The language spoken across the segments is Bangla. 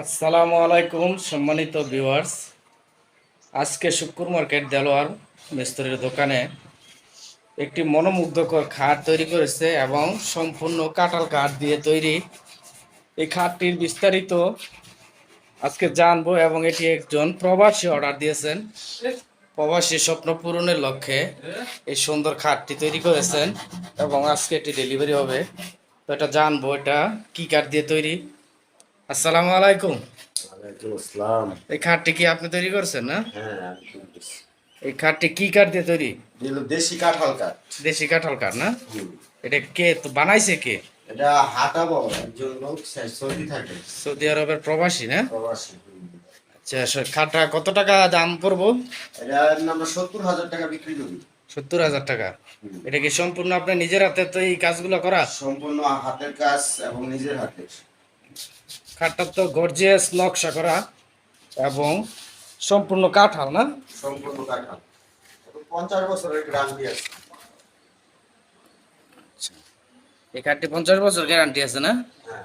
আসসালামু আলাইকুম, সম্মানিত ভিউয়ার্স আজকে শুক্র মার্কেট দেলোয়ার মিস্ত্রির দোকানে একটি মনোমুগ্ধকর খাট তৈরি করেছে এবং সম্পূর্ণ কাঁঠাল কাঠ দিয়ে তৈরি। এই খাটটির বিস্তারিত আজকে জানব এবং এটি একজন প্রবাসী অর্ডার দিয়েছেন। প্রবাসী স্বপ্ন পূরণের লক্ষ্যে এই সুন্দর খাটটি তৈরি করেছেন এবং আজকে এটি ডেলিভারি হবে। তো এটা জানব, এটা কি কাঠ দিয়ে তৈরি? আসসালামু আলাইকুম। আসসালাম। এই খাটটি কি আপনি তৈরি করছেন না? হ্যাঁ এই খাটটি কি কাঠ দিয়ে তৈরি? দেশি কাঁঠাল কাঠ। দেশি কাঁঠাল কাঠ না? এটা কে তো বানাইছে কে? এটা একজন লোক সৌদি থাকে। সৌদি আরবের প্রবাসী না? প্রবাসী আচ্ছা খাটটা কত টাকা দাম পড়ব? এটা আমরা সত্তর হাজার টাকা বিক্রি করি। সত্তর হাজার টাকা। এটা কি সম্পূর্ণ আপনার নিজের হাতে তো এই কাজগুলো করা? সম্পূর্ণ হাতের কাজ এবং নিজের হাতের খাটটা তো গর্জিয়াস নকশা করা এবং সম্পূর্ণ কাঠাল না? সম্পূর্ণ কাঁঠাল। পঞ্চাশ বছরের গ্রান্টি আছে। এই খাটটি পঞ্চাশ বছর গ্যারান্টি আছে না? হ্যাঁ।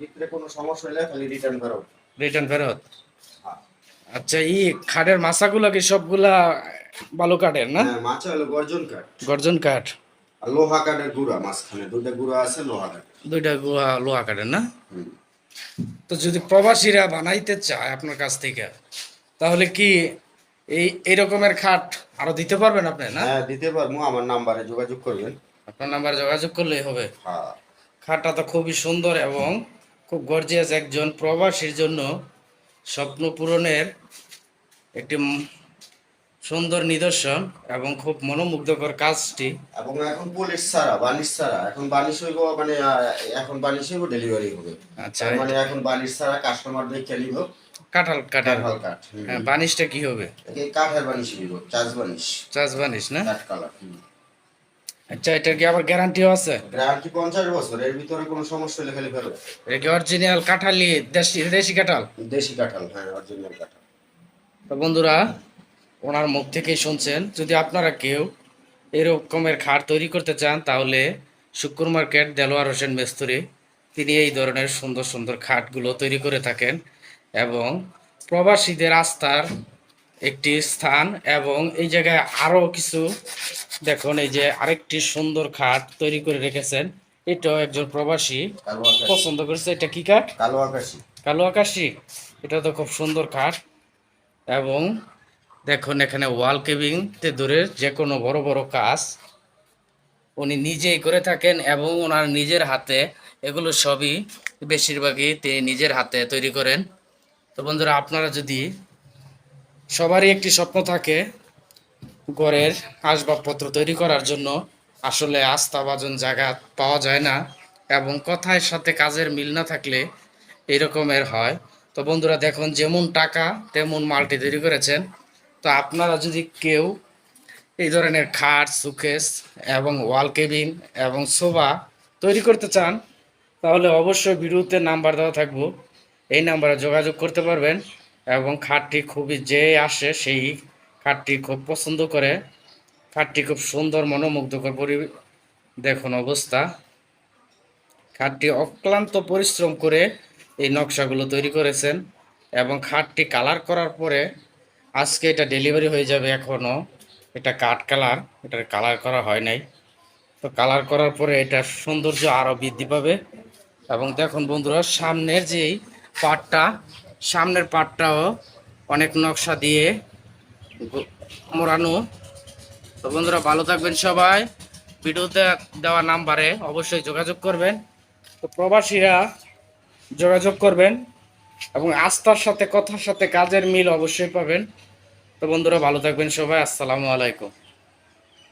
ভিতরে কোনো সমস্যা হলে খালি রিটার্ন করো। রিটার্ন ফেরত? হ্যাঁ। আচ্ছা এই খাটের মাছাগুলো কি সবগুলা বালু কাঠের না? হ্যাঁ, হলো গর্জন কাঠ। গর্জন কাঠ। লোহা কাঠের গুঁড়া মাঝখানে। দুইটা গুঁড়া আছে লোহা কাঠ দুইটা গুহা লোহা কাঠের না? হুম। তো যদি প্রবাসীরা বানাইতে চায় আপনার কাছ থেকে তাহলে কি এই এই রকমের খাট আরও দিতে পারবেন আপনি না? হ্যাঁ দিতে পারব। আমার নাম্বারে যোগাযোগ করবেন। আপনার নাম্বার যোগাযোগ করলেই হবে। হ্যাঁ। খাটটা তো খুবই সুন্দর এবং খুব গর্জিয়াস একজন প্রবাসীর জন্য স্বপ্ন পূরণের একটি সুন্দর নিদর্শন এবং খুব মনোমুগ্ধকর কাজটি। এবং এখন পুলিশ ছাড়া বানিশ ছাড়া এখন বানিশ হইব মানে এখন বানিশ হইব ডেলিভারি হবে। আচ্ছা মানে এখন বানিশ ছাড়া কাস্টমার দেখে নিব। কাঁঠাল কাঁঠাল। কাঠ হ্যাঁ বানিশটা কি হবে? কাঠের বানিশ হইব চাষ বানিশ চাষ বানিশ না? কাঠ কালার আচ্ছা এটা কি আবার গ্যারান্টিও আছে? গ্রান্টি পঞ্চাশ বছর এর ভিতরে কোনো সমস্যা হলে খালি ফেরত। এটা কি অরিজিনাল কাঁঠালি দেশি দেশি কাঁঠাল? দেশি কাঁঠাল হ্যাঁ অরিজিনাল কাঁঠাল। তো বন্ধুরা ওনার মুখ থেকেই শুনছেন। যদি আপনারা কেউ এরকমের খাট তৈরি করতে চান তাহলে শুক্র মার্কেট দেলোয়ার হোসেন মেস্তরি তিনি এই ধরনের সুন্দর সুন্দর খাটগুলো তৈরি করে থাকেন এবং প্রবাসীদের আস্থার একটি স্থান এবং এই জায়গায় আরও কিছু দেখুন এই যে আরেকটি সুন্দর খাট তৈরি করে রেখেছেন। এটাও একজন প্রবাসী পছন্দ করেছে। এটা কি কাঠ কালো আকাশি। কালো আকাশি। এটা তো খুব সুন্দর খাট এবং দেখুন, এখানে ওয়াল কেবিংতে দূরের যে কোনো বড় বড় কাজ উনি নিজেই করে থাকেন এবং ওনার নিজের হাতে এগুলো সবই বেশিরভাগই তিনি নিজের হাতে তৈরি করেন। তো বন্ধুরা, আপনারা যদি সবারই একটি স্বপ্ন থাকে ঘরের আসবাবপত্র তৈরি করার জন্য, আসলে আস্থাভাজন জায়গা পাওয়া যায় না এবং কথার সাথে কাজের মিল না থাকলে এরকমের হয়। তো বন্ধুরা, দেখুন, যেমন টাকা, তেমন মালটি তৈরি করেছেন। তো আপনারা যদি কেউ এই ধরনের খাট, সুকেস এবং ওয়াল কেবিন এবং সোফা তৈরি করতে চান, তাহলে অবশ্যই ভিডিওতে নাম্বার দেওয়া থাকব। এই নাম্বারে যোগাযোগ করতে পারবেন এবং খাটটি খুবই যে আসে সেই খাটটি খুব পছন্দ করে। খাটটি খুব সুন্দর, মনোমুগ্ধকর পরি, দেখুন অবস্থা। খাটটি অক্লান্ত পরিশ্রম করে এই নকশাগুলো তৈরি করেছেন এবং খাটটি কালার করার পরে আজকে এটা ডেলিভারি হয়ে যাবে এখনও এটা কাঠ কালার, এটার কালার করা হয় নাই। তো কালার করার পরে এটা সৌন্দর্য আরও বৃদ্ধি পাবে। এবং দেখুন বন্ধুরা, সামনের যেই পাটটা, সামনের পাটটাও অনেক নকশা দিয়ে মোড়ানো। তো বন্ধুরা, ভালো থাকবেন সবাই। ভিডিওতে দেওয়া নাম্বারে অবশ্যই যোগাযোগ করবেন। তো প্রবাসীরা যোগাযোগ করবেন এবং আস্থার সাথে, কথার সাথে কাজের মিল অবশ্যই পাবেন। তো বন্ধুরা ভালো থাকবেন সবাই আসসালামু আলাইকুম।